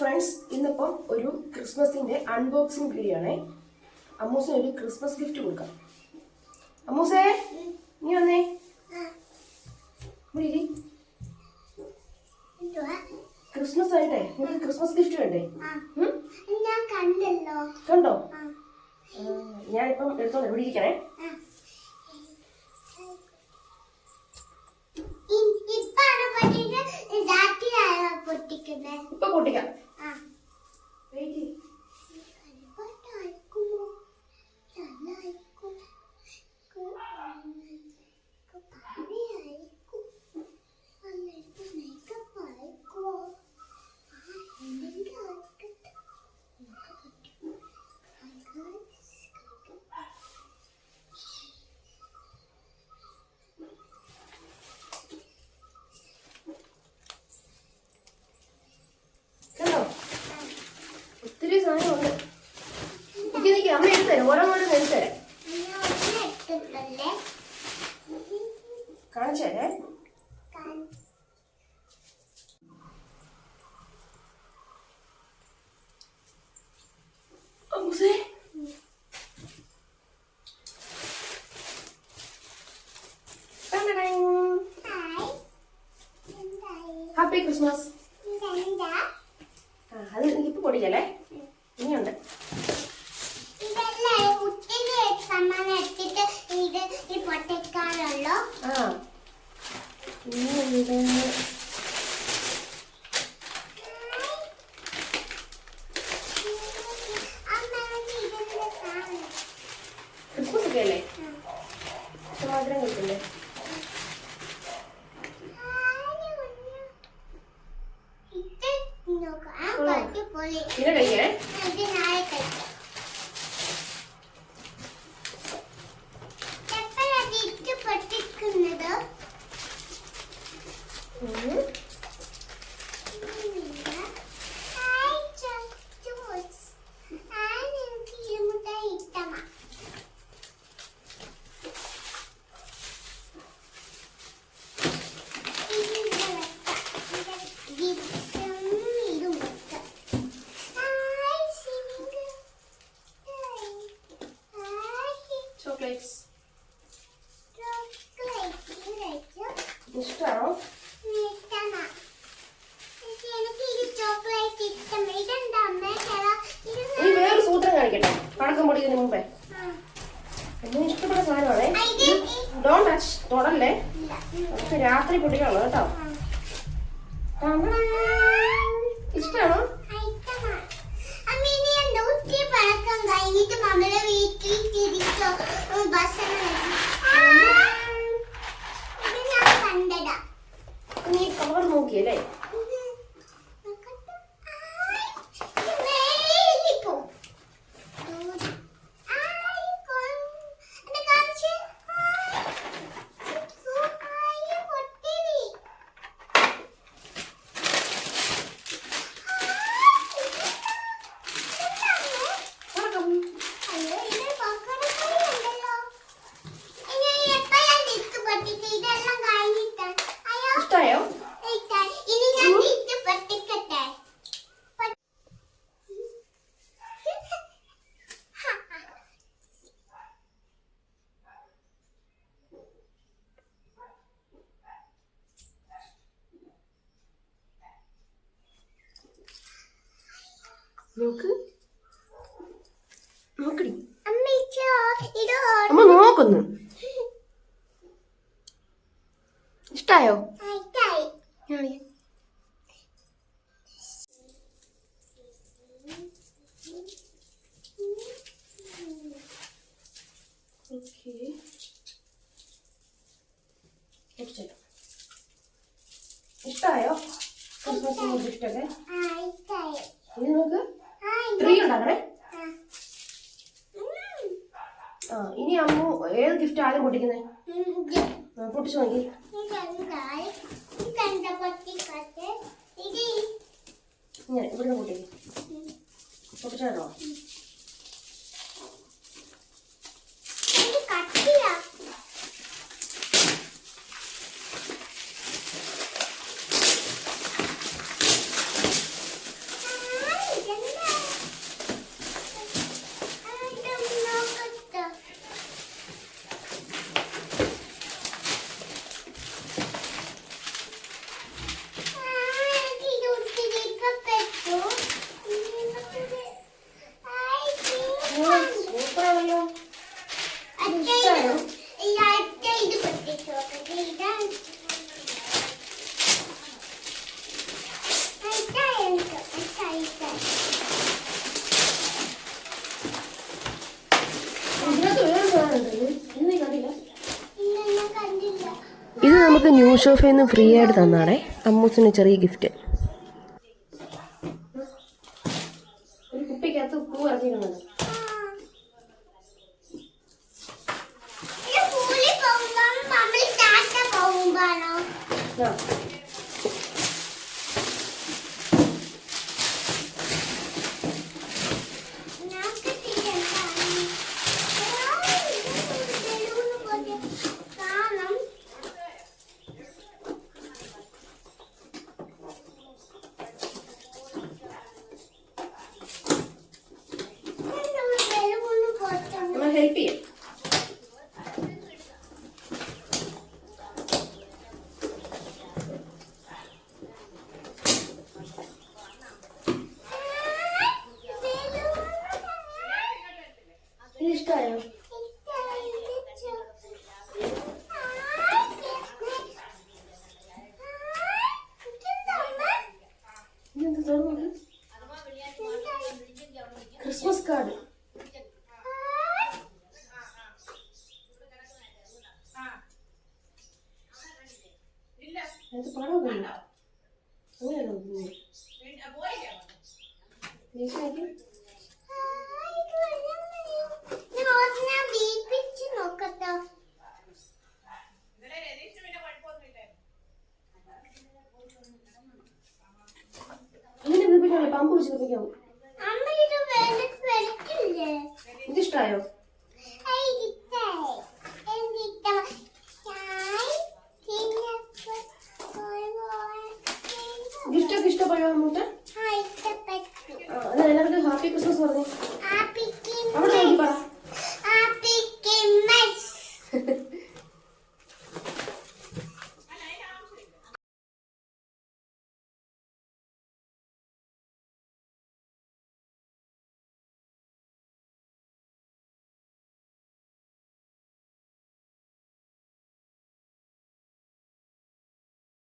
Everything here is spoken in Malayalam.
ഫ്രണ്ട്സ് ഇന്നിപ്പം ഒരു ക്രിസ്മസിന്റെ അൺബോക്സിംഗ് വീഡിയോ ആണേ. അമ്മൂസിന് ഒരു ക്രിസ്മസ് ഗിഫ്റ്റ് കൊടുക്കാം. അമ്മൂസേ നീ വന്നേ. ഇവിടെ ക്രിസ്മസ് ആയിട്ടേ നിനക്ക് ക്രിസ്മസ് ഗിഫ്റ്റ് വേണ്ടേ? കണ്ടോ? ഞാനിപ്പം എടുത്തോളാം ഇവിടെ ഇരിക്കണേ. ഇപ്പൊ പൊട്ടിക്കാം. കാണിച്ചു തരേ കാ- അമ്മൂസേ ഹായ്. എന്തായി? ഹാപ്പി ക്രിസ്മസ് ഇതെന്താ? ആ അത് ഇനിയുണ്ട് ക്രിസ്മസ് ഇഷ്ടമാണോ ഈ വേറൊരു സൂത്രം കാണിക്കട്ടെ. പടക്കം പൊടിക്കുന്നതിന് മുമ്പേ. എന്നെ ഇഷ്ടപ്പെട്ട സാധനമാണേ. ഡോൺ ടച്ച് തൊടല്ലേ നമുക്ക് രാത്രി പൊടിക്കാണോ കേട്ടോ? ഇഷ്ടമാണോ വീട്ടിൽ തിരിച്ചോ? ഭക്ഷണം നീ കവർ നോക്കിയല്ലേ അയ്യോ ഇഷ്ടമായോ ഇനി ഞാൻ തിരിച്ച് പൊട്ടിക്കട്ടെ നോക്ക് നോക്കടി അമ്മച്ചോ ഇത് അമ്മ നോക്കുന്നു ഇഷ്ടായോ ഓക്കെ. ഇഷ്ടായോ? ക്രിസ്മസ് ഗിഫ്റ്റ് ഒക്കെ ആയിട്ടായി ഇനി നമുക്ക് ട്രീ ഉണ്ടാക്കണേ. ആ ഇനി അമ്മു ഏത് ഗിഫ്റ്റ് ആദ്യം പൊട്ടിക്കുന്നേ? ആ, പൊട്ടിച്ചു നോക്കി. പൊട്ടിച്ചാണോ ഷോഫയിൽ നിന്ന് ഫ്രീ ആയിട്ട് തന്നാണേ. അമ്മൂസിന് ചെറിയ ഗിഫ്റ്റ്. പോകുമ്പം അത് പടമൊക്കെ ഉണ്ടോ അങ്ങനെയാണോ ചേച്ചി നോക്കട്ടോ അങ്ങനെ വീർപ്പിക്കാമല്ലോ പമ്പ് വെച്ച് വീർപ്പിക്കാമോ അമ്മ ഗിഫ്റ്റ് ഒക്കെ ഇഷ്ടപ്പെട്ടോ. അമ്മൂട്ട എല്ലാവർക്കും ഹാപ്പി ക്രിസ്മസ് പറഞ്ഞു. അവിടെ പറ.